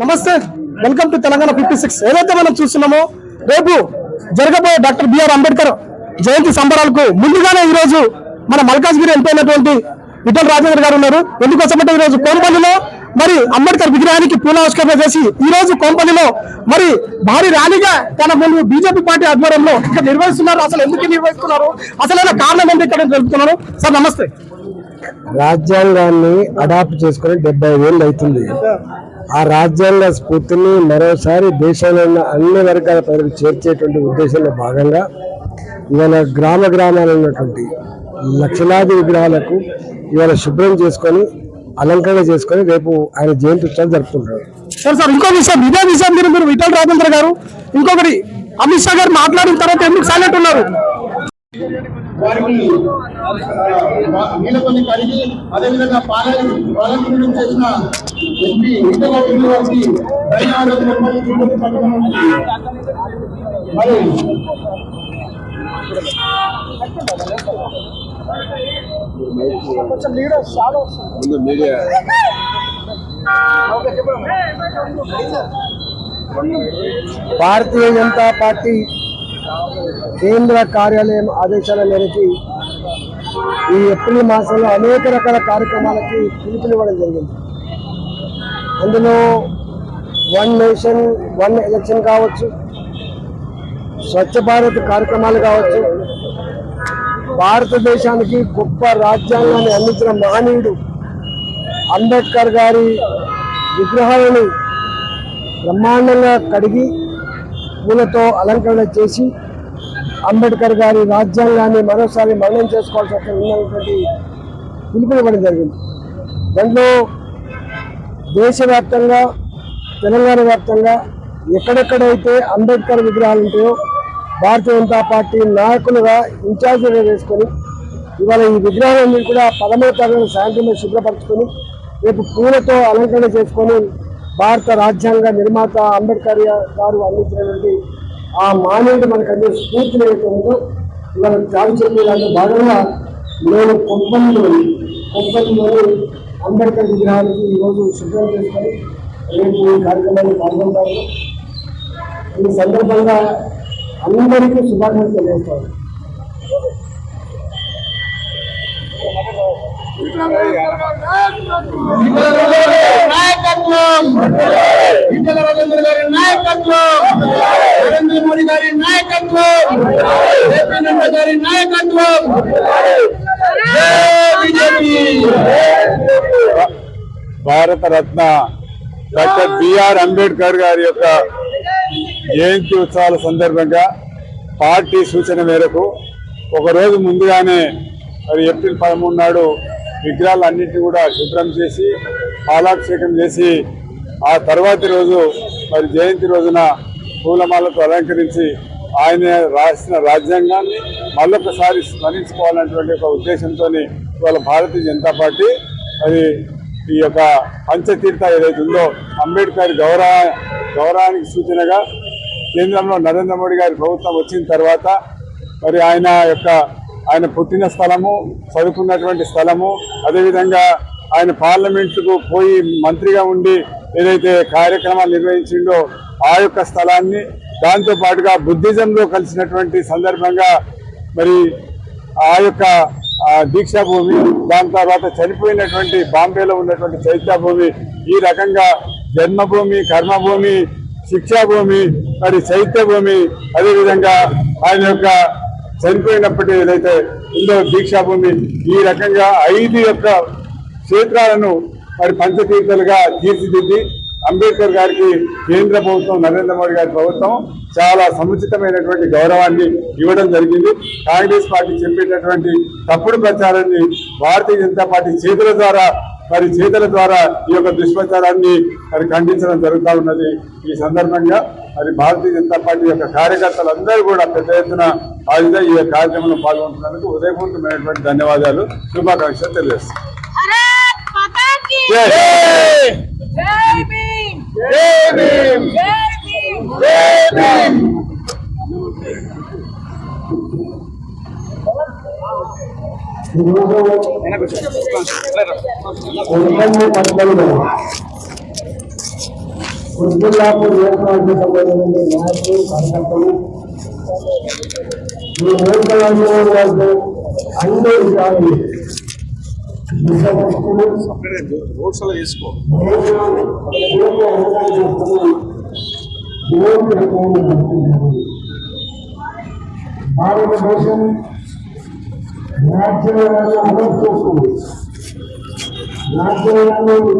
నమస్తే. Welcome to Telangana fifty six ఏదైతే మనం చూస్తున్నామో రేపు జరగబోయే డాక్టర్ బిఆర్ అంబేద్కర్ జయంతి సంబరాలకు ముందుగానే ఈ రోజు మన మల్కాజ్గిరి వెళ్ళిపోయినటువంటి విఠల్ రాజేంద్ర గారు ఉన్నారు. ఎందుకోసమంటే ఈ రోజు కోంపల్లిలో మరి అంబేద్కర్ విగ్రహానికి పూలావిష్కరణ చేసి ఈ రోజు కోంపల్లిలో మరి భారీ ర్యాలీగా తన ముందు బీజేపీ పార్టీ ఆధ్వర్యంలో ఇక్కడ నిర్వహిస్తున్నారు. అసలు ఎందుకు నిర్వహిస్తున్నారు? అసలు కారణం ఏంటి ఇక్కడ తెలుపుతున్నారు సార్ నమస్తే. రాజ్యాంగాన్ని అడాప్ట్ చేసుకుని డెబ్బై వేలు అవుతుంది. ఆ రాజ్యాంగ స్ఫూర్తిని మరోసారి దేశంలో ఉన్న అన్ని వర్గాల ప్రజలకు చేర్చేటువంటి ఉద్దేశంలో భాగంగా ఇవాళ గ్రామ గ్రామాలు ఉన్నటువంటి లక్షలాది విగ్రహాలకు ఇవాళ శుభ్రం చేసుకొని అలంకరణ చేసుకొని రేపు ఆయన జయంతి ఉత్సవాలు జరుపుకుంటారు. సార్ సార్ ఇంకో విషయం ఇదే విషయం మీరు మీరు విఠల్ రాజేంద్ర గారు ఇంకొకటి అమిత్ షా గారు మాట్లాడిన తర్వాత ఎందుకు సైలెంట్ ఉన్నారు? వారికి నీలపల్లి కడిగి అదేవిధంగా పాలన పాలన చేసిన ఎంపీ ఇంటర్ వారికి ధన్యవాదాలు మరి భారతీయ జనతా పార్టీ కేంద్ర కార్యాలయం ఆదేశాల మేరకు ఈ ఏప్రిల్ మాసంలో అనేక రకాల కార్యక్రమాలకి పిలుపునివ్వడం జరిగింది. అందులో వన్ నేషన్ వన్ ఎలక్షన్ కావచ్చు స్వచ్ఛ భారత్ కార్యక్రమాలు కావచ్చు భారతదేశానికి గొప్ప రాజ్యాంగాన్ని అందించిన మహనీయుడు అంబేద్కర్ గారి విగ్రహాలను బ్రహ్మాండంగా కడిగి పూలతో అలంకరణ చేసి అంబేద్కర్ గారి రాజ్యాంగాన్ని మరోసారి మరణం చేసుకోవాల్సి ఉన్నటువంటి పిలుపునివ్వడం జరిగింది. దాంట్లో దేశవ్యాప్తంగా తెలంగాణ వ్యాప్తంగా ఎక్కడెక్కడైతే అంబేద్కర్ విగ్రహాలు ఉంటాయో భారతీయ జనతా పార్టీ నాయకులుగా ఇన్ఛార్జిగా వేసుకొని ఇవాళ ఈ విగ్రహాలన్నీ కూడా పదమూడు తరగతి సాయంత్రం శుభ్రపరచుకొని రేపు పూలతో అలంకరణ చేసుకొని భారత రాజ్యాంగ నిర్మాత అంబేద్కర్ గారు అందించినటువంటి ఆ మానేటి మనకు అందే స్ఫూర్తిని ఏదైతే ఉందో ఇవాళ చాలు చెప్పే దాంట్లో భాగంగా నేను కొప్పల్లో కొప్పల్లోని అంబేద్కర్ విగ్రహానికి ఈరోజు శుభ్రం చేసుకొని రేపు ఈ కార్యక్రమాన్ని పాల్గొంటారు ఈ సందర్భంగా అందరికీ శుభాకాంక్షలు తెలియజేస్తాను. నాయకత్వం. ఈటల రాజేంద్ర గారి నాయకత్వం. నరేంద్ర మోడీ గారి నాయకత్వం. జేపీ నడ్డా గారి నాయకత్వం. BJP. Bharat Ratna doctor BR Ambedkar గారి యొక్క జయంతి ఉత్సవాల సందర్భంగా పార్టీ సూచన మేరకు ఒకరోజు ముందుగానే మరి ఏప్రిల్ పదమూడు నాడు విగ్రహాలు అన్నింటినీ కూడా శుభ్రం చేసి పాలాభిషేకం చేసి ఆ తర్వాతి రోజు మరి జయంతి రోజున పూలమాలతో అలంకరించి ఆయన రాసిన రాజ్యాంగాన్ని మళ్ళొకసారి స్మరించుకోవాలనేటువంటి ఒక ఉద్దేశంతో ఇవాళ భారతీయ జనతా పార్టీ మరి ఈ యొక్క పంచతీర్థ ఏదైతే ఉందో అంబేద్కర్ గౌరవ గౌరవానికి సూచనగా కేంద్రంలో నరేంద్ర మోడీ గారి ప్రభుత్వం వచ్చిన తర్వాత మరి ఆయన యొక్క ఆయన పుట్టిన స్థలము చదువుకున్నటువంటి స్థలము అదేవిధంగా ఆయన పార్లమెంటుకు పోయి మంత్రిగా ఉండి ఏదైతే కార్యక్రమాలు నిర్వహించిండో ఆ యొక్క స్థలాన్ని దాంతో పాటుగా బుద్ధిజంలో కలిసినటువంటి సందర్భంగా మరి ఆ యొక్క దీక్షాభూమి దాని తర్వాత చనిపోయినటువంటి బాంబేలో ఉన్నటువంటి చైత్యభూమి ఈ రకంగా జన్మభూమి కర్మభూమి శిక్షాభూమి మరి చైత్యభూమి అదేవిధంగా ఆయన యొక్క చనిపోయినప్పటి ఏదైతే ఉందో దీక్షాభూమి ఈ రకంగా ఐదు యొక్క క్షేత్రాలను మరి పంచతీర్థలుగా తీర్చిదిద్ది అంబేద్కర్ గారికి కేంద్ర ప్రభుత్వం నరేంద్ర మోడీ గారి ప్రభుత్వం చాలా సముచితమైనటువంటి గౌరవాన్ని ఇవ్వడం జరిగింది. కాంగ్రెస్ పార్టీ చెప్పేటటువంటి తప్పుడు ప్రచారాన్ని భారతీయ జనతా పార్టీ చేతుల ద్వారా మరి చేతుల ద్వారా ఈ యొక్క దుష్ప్రచారాన్ని మరి ఖండించడం జరుగుతూ ఉన్నది ఈ సందర్భంగా. మరి భారతీయ జనతా పార్టీ యొక్క కార్యకర్తలందరూ కూడా పెద్ద ఎత్తున ఈ కార్యక్రమంలో పాల్గొంటున్నందుకు ఉదయపూర్వకమైనటువంటి ధన్యవాదాలు. శుభాకాంక్షలు తెలియజేస్తాను माता की జై जय भीम జై భీమ్ जय भीम జై భీమ్ కొనుగోలు పద్ధతులు కుత్బుల్లాపూర్ నియోజకవర్గ సంబంధించిన నాయకులు కార్యకర్తలు ఈ నియోజకవర్గంలో అన్ని విధాలు భారతదేశం రాజ్యాంగాన్ని అమలు చేస్తుంది రాజ్యాంగాన్ని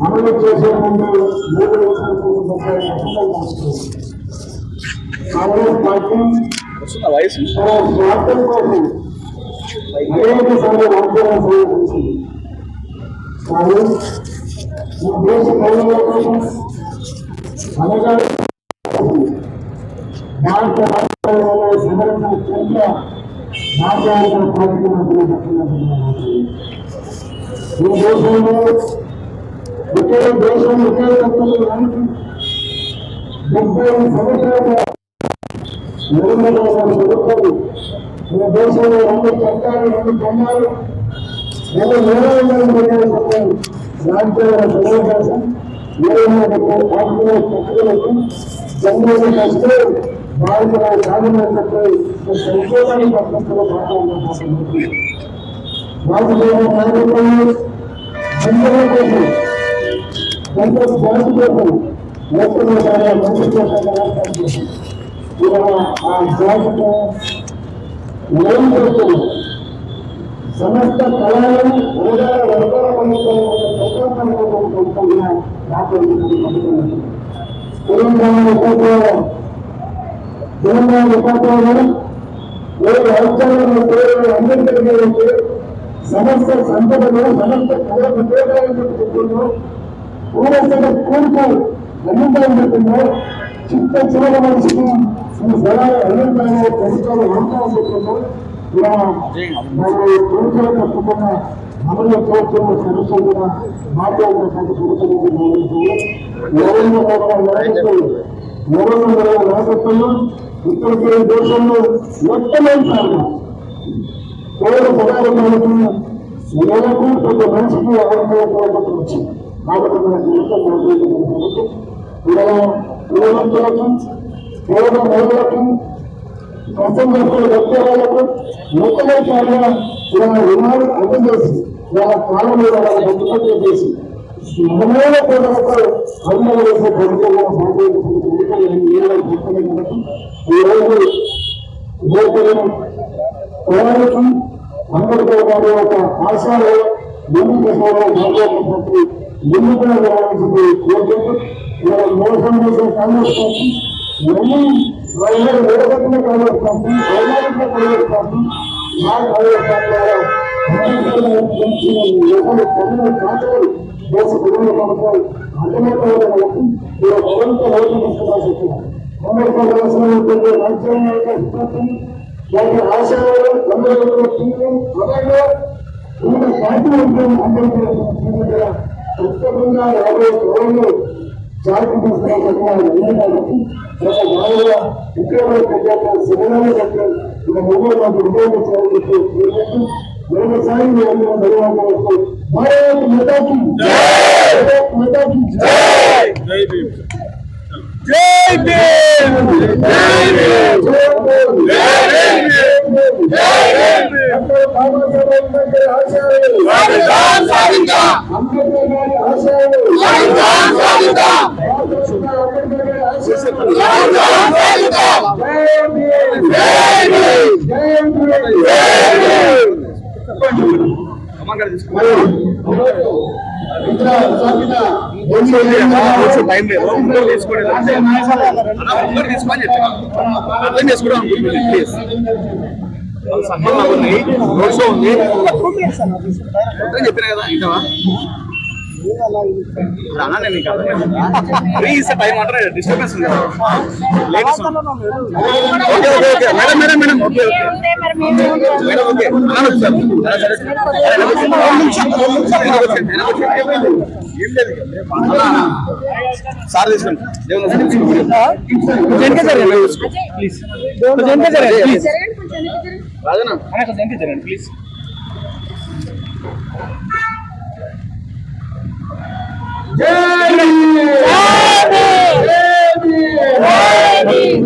అమలు చేసే ముందు మూడు కాంగ్రెస్ పార్టీ తన స్వార్థం కోసం అనేక సార్లు రాజ్యాంగ సమర్పించింది కానీ ఈ దేశ ప్రజల కోసం అనగా భారత రాష్ట్రాలలో సంరక్షణ కేంద్ర రాజ్యాంగ కార్యక్రమం ఈ దేశంలో ఒకే దేశం ఒకే డెబ్బై సంవత్సరాల నిర్మల ఈ దేశంలో రెండు చట్టాలు రెండు బొమ్మలు రెండు నిర్ణయాలు చెప్పారు రాజ్యాంగ సమావేశం నిర్ణయాలకు ఆత్మీయ చర్చలకు జన్మని కస్తే భారతీయ సాధనపై సంక్షేమాన్ని పద్ధతిలో మాట్లాడుతున్నారు రాజకీయ నాయకులు అందరూ కోసం కొంత జాతి కోసం మొత్తం మంచి కోసం ఆ జాతితో ఏం సమస్త కళలను వర్గాల వర్గాల తెలంగాణ ఉపాధ్యాయులు తెలంగాణ ఉపాధ్యాయులు పేరు అంబేద్కర్ సమస్త సంపదలు సమస్త కళలను ఉపయోగాలను చెప్తుందో పూర్వసత కూర్పు అన్నింటిని చిత్త చివరి మనిషికి ఈ సలహా అన్నింటిలో ప్రభుత్వాలు వాస్తవం చెప్తుందో ఇలా మరి పురుషులు తప్పకుండా అమలు చేస్తున్న సమస్యలు కూడా మాట్లాడినటువంటి పురుషులకు నరేంద్ర మోడీ నాయకత్వం నరేంద్ర మోడీ నాయకత్వంలో ఇప్పటికే దేశంలో మొట్టమొదటిసారిగా పేద పదార్థాలకు నెలకు కొంత మనిషికి అవసరమైనటువంటి వచ్చింది. కాబట్టి మన జీవితం ఇలా పేద మహిళలకు అసంఘటిత వ్యక్తులకు మొట్టమొదటిసారిగా ఇలా రుణాలు అందజేసి వాళ్ళ కాలం మీద వాళ్ళ బతుకట్టు చేసి నిజమైన పేదలకు అందరూ వేసే ప్రభుత్వంలో ఈ రోజు గోపురం ప్రయాణికి అంబేద్కర్ గారి యొక్క ఆశయాలు ముందుకు మాట్లాడినటువంటి ముందుగా వెళ్ళాల్సింది కోరుకుంటూ మోసం చేసే కాంగ్రెస్ పార్టీ ఇవన్నీ వాళ్ళ నిలబెట్టిన కాంగ్రెస్ పార్టీ వైమానిక కాంగ్రెస్ పార్టీ మా కాంగ్రెస్ పార్టీ ద్వారా అంబేద్కర్ గారి దేశ ప్రజల ప్రభుత్వం అర్థమైపోయిన వాళ్ళకి ఇలా మరింత రోజు తీసుకురావచ్చు అంబేద్కర్ రాసినటువంటి రాజ్యాంగ యొక్క హితత్వం వాటి ఆశయాలు అందరూ అలాగే వివిధ అందరూ ఖచ్చితంగా కోళ్ళు జాతి తీసుకురావాలి ఒక బాగా ఇక మూడో మాకు ఉపయోగించాలని చెప్పి వ్యవసాయ ధన్యవాదాలు మాతాకి మాతాకి జై భీమ్ జై భీమ్ జై భీమ్ జై భీమ్ జై భీమ్ అంబేద్కర్ ఆశయాలు అంబేద్కర్ గారి ఆశయాలు టైం లేదు తీసుకోలేదు తీసుకోండి అందరూ తీసుకొని అర్థం చేసుకోవడం అనుకుంటుంది ప్లీజ్ సంబంధం రోడ్ షో ఉంది చెప్పిన కదా ఇంకా డిస్టర్బెన్స్ ఉంది కదా ladies okay okay okay madam madam madam okay madam okay sir sir తీసుకోండి ప్లీజ్. రాజనా ప్లీజ్